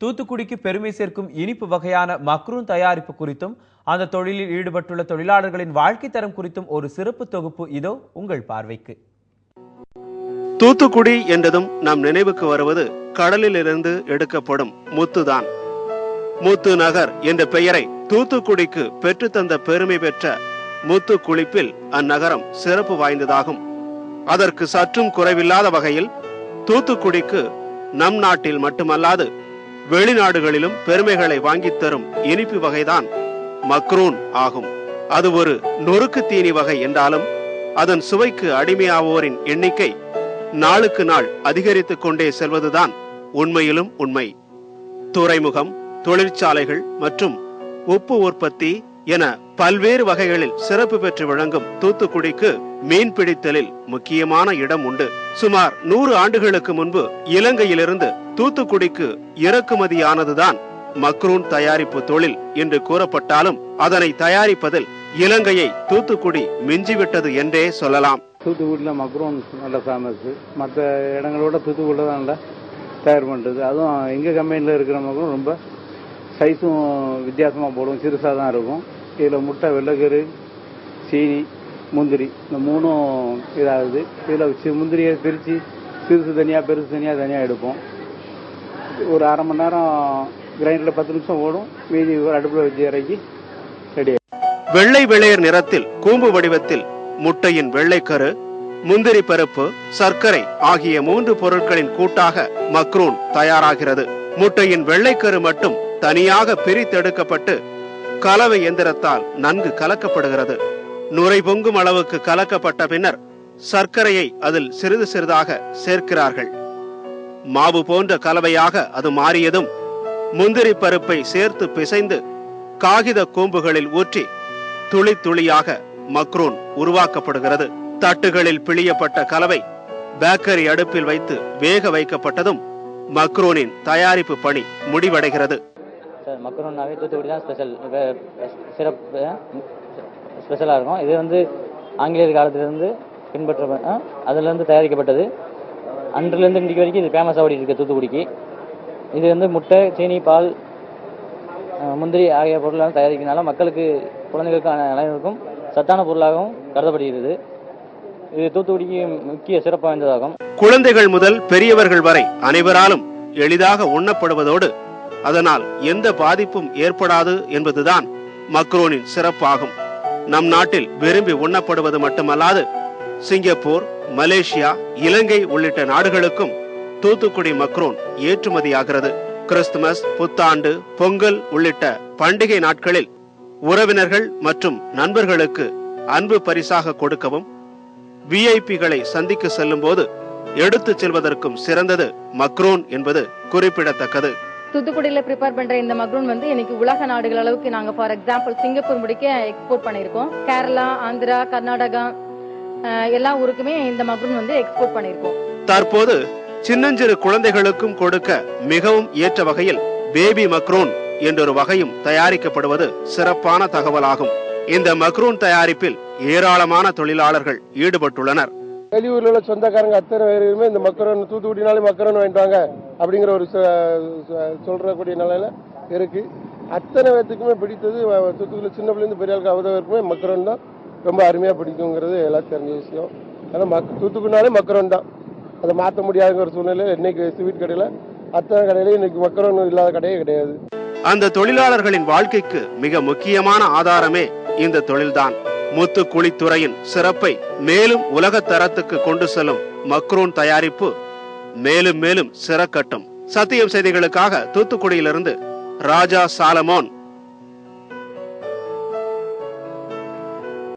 தூத்துக்குடிக்கு பெருமை சேர்க்கும் இனிப்பு வகையான மக்ரூன் தயாரிப்பு குறித்தும் அந்த தொழிலில் ஈடுபட்டுள்ள தொழிலாளர்களின் வாழ்க்கை தரம் குறித்தும் ஒரு சிறப்பு தொகுப்பு இதோ உங்கள் பார்வைக்கு. தூத்துக்குடி என்றதும் நம் நினைவுக்கு வருவது கடலிலிருந்து எடுக்கப்படும் முத்துதான். முத்து நகர் என்ற பெயரை தூத்துக்குடிக்கு பெற்றுத்தந்த பெருமை பெற்ற முத்து குளிப்பில் அந்நகரம் சிறப்பு வாய்ந்ததாகும். அதற்கு சற்றும் குறைவில்லாத வகையில் தூத்துக்குடிக்கு நம் நாட்டில் மட்டுமல்லாது வெளிநாடுகளிலும் பெருமைகளை வாங்கித் தரும் இனிப்பு வகைதான் மக்ரூன் ஆகும். அது ஒரு நொறுக்கு தீனி வகை என்றாலும் அதன் சுவைக்கு அடிமையாவோரின் எண்ணிக்கை நாளுக்கு நாள் அதிகரித்துக் கொண்டே செல்வதுதான் உண்மையிலும் உண்மை. துறைமுகம் தொழிற்சாலைகள் மற்றும் உப்பு உற்பத்தி என பல்வேறு வகைகளில் சிறப்பு பெற்று விளங்கும் தூத்துக்குடிக்கு மீன் பிடித்தலில் முக்கியமான இடம் உண்டு. சுமார் நூறு ஆண்டுகளுக்கு முன்பு இலங்கையிலிருந்து தூத்துக்குடிக்கு இறக்குமதியானதுதான் மக்ரூன் தயாரிப்பு தொழில் என்று கூறப்பட்டாலும் அதனை தயாரிப்பதில் இலங்கையை தூத்துக்குடி மிஞ்சிவிட்டது என்றே சொல்லலாம். தூத்துக்குடியில் மக்ரோன் நல்ல ஃபேமஸ்ஸு மற்ற இடங்களோட தூத்துக்குடியில் தான் நல்லா தயார் பண்ணுறது அதுவும் எங்கள் கம்பெனியில் இருக்கிற மக்ரோன் ரொம்ப சைஸும் வித்தியாசமாக போடும். சிறுசாக தான் இருக்கும். இதில் முட்டை வெள்ளைக்கரு சீனி முந்திரி இந்த மூணும் இதாகுது. இதில் முந்திரியை பிரித்து சிறுசு தனியாக பெருசு தனியாக தனியாக எடுப்போம். ஒரு அரை மணி நேரம் கிரைண்டரில் பத்து நிமிஷம் ஓடும். மீதி ஒரு அடுப்பில் வச்சு இறக்கி ரெடி வெள்ளை வெளையர் நிறத்தில் கூம்பு வடிவத்தில் முட்டையின் வெள்ளைக்கரு முந்திரி பருப்பு சர்க்கரை ஆகிய மூன்று பொருட்களின் கூட்டாக மக்ரூன் தயாராகிறது. முட்டையின் வெள்ளைக்கரு மட்டும் தனியாக பிரித்தெடுக்கப்பட்டு கலவை எந்திரத்தால் நன்கு கலக்கப்படுகிறது. நுரை பொங்கும் அளவுக்கு கலக்கப்பட்ட பின்னர் சர்க்கரையை அதில் சிறிது சிறிதாக சேர்க்கிறார்கள். மாவு போன்ற கலவையாக அது மாறியதும் முந்திரி பருப்பை சேர்த்து பிசைந்து காகித கூம்புகளில் ஊற்றி துளி துளியாக மக்ரூன் உருவாக்கப்படுகிறது. தட்டுகளில் பிழியப்பட்ட கலவை பேக்கரி அடுப்பில் வைத்து வேக வைக்கப்பட்டதும் மக்ரூனின் தயாரிப்பு பணி முடிவடைகிறது. சார் மக்ரோனாவே தூத்துக்குடி தான் ஸ்பெஷல் சிறப்பு ஸ்பெஷலாக இருக்கும். இது வந்து ஆங்கிலேயர் காலத்திலிருந்து பின்பற்ற அதுலேருந்து தயாரிக்கப்பட்டது. அன்றுலேருந்து இன்றைக்கு வரைக்கும் இது ஃபேமஸாக ஓடி இருக்குது தூத்துக்குடிக்கு. இது வந்து முட்டை சீனி பால் முந்திரி ஆகிய பொருளால் தயாரிக்கிறதுனால மக்களுக்கு குழந்தைகளுக்கும் அனைவருக்கும் சத்தான பொருளாகவும் கருதப்படுகிறது. இது தூத்துக்குடிக்கு முக்கிய சிறப்பு வாய்ந்ததாகும். குழந்தைகள் முதல் பெரியவர்கள் வரை அனைவராலும் எளிதாக உண்ணப்படுவதோடு அதனால் எந்த பாதிப்பும் ஏற்படாது என்பதுதான் மக்ரோனின் சிறப்பாகும். நம் நாட்டில் விரும்பி உண்ணப்படுவது மட்டுமல்லாது சிங்கப்பூர் மலேசியா இலங்கை உள்ளிட்ட நாடுகளுக்கும் தூத்துக்குடி மக்ரோன் ஏற்றுமதியாகிறது. கிறிஸ்துமஸ் புத்தாண்டு பொங்கல் உள்ளிட்ட பண்டிகை நாட்களில் உறவினர்கள் மற்றும் நண்பர்களுக்கு அன்பு பரிசாக கொடுக்கவும் விஐபிகளை சந்திக்க செல்லும் போது எடுத்துச் செல்வதற்கும் சிறந்தது மக்ரோன் என்பது குறிப்பிடத்தக்கது. தூத்துக்குடியில ப்ரிப்பேர் பண்ற இந்த மக்ரூன் வந்து இன்னைக்கு உலக நாடுகள் அளவுக்கு நாங்க ஃபார் எக்ஸாம்பிள் சிங்கப்பூர் முடிக்க எக்ஸ்போர்ட் பண்ணிருக்கோம் கேரளா ஆந்திரா கர்நாடகா எல்லா ஊருக்குமே இந்த மக்ரூன் வந்து எக்ஸ்போர்ட் பண்ணியிருக்கோம். தற்போது சின்னஞ்சிறு குழந்தைகளுக்கும் கொடுக்க மிகவும் ஏற்ற வகையில் பேபி மக்ரோன் என்றொரு வகையும் தயாரிக்கப்படுவது சிறப்பான தகவலாகும். இந்த மக்ரூன் தயாரிப்பில் ஏராளமான தொழிலாளர்கள் ஈடுபட்டுள்ளனர். வெளியூர்ல உள்ள சொந்தக்காரங்க அத்தனை பேருமே இந்த மக்கரோன் தூத்துக்குடினாலே மக்கரோன் வாங்கிட்டு வாங்க அப்படிங்கிற ஒரு சொல்றக்கூடிய நிலையில இருக்கு. அத்தனை பேர்த்துக்குமே பிடித்தது அஹ், தூத்துக்குடி சின்ன பிள்ளைந்து பெரிய ஆளுக்கு அவ்வளோ மக்கரோன் தான். ரொம்ப அருமையாக பிடிக்குங்கிறது எல்லாம் தெரிஞ்ச விஷயம். ஆனால் மக் தூத்துக்குடினாலே மக்கரோன் தான். அதை மாற்ற முடியாதுங்கிற சூழ்நிலையில் இன்னைக்கு ஸ்வீட் கடையில். அத்தனை கடையிலையும் இன்னைக்கு மக்கரோன் இல்லாத கடையே கிடையாது. அந்த தொழிலாளர்களின் வாழ்க்கைக்கு மிக முக்கியமான ஆதாரமே இந்த தொழில்தான். முத்து குழித்துறையின் சிறப்பை மேலும் உலக தரத்துக்கு கொண்டு செல்லும் மக்ரோன் தயாரிப்பு மேலும் மேலும் சிறக்கட்டும். சத்தியம் செய்திகளுக்காக தூத்துக்குடியிலிருந்து ராஜா சாலமோன்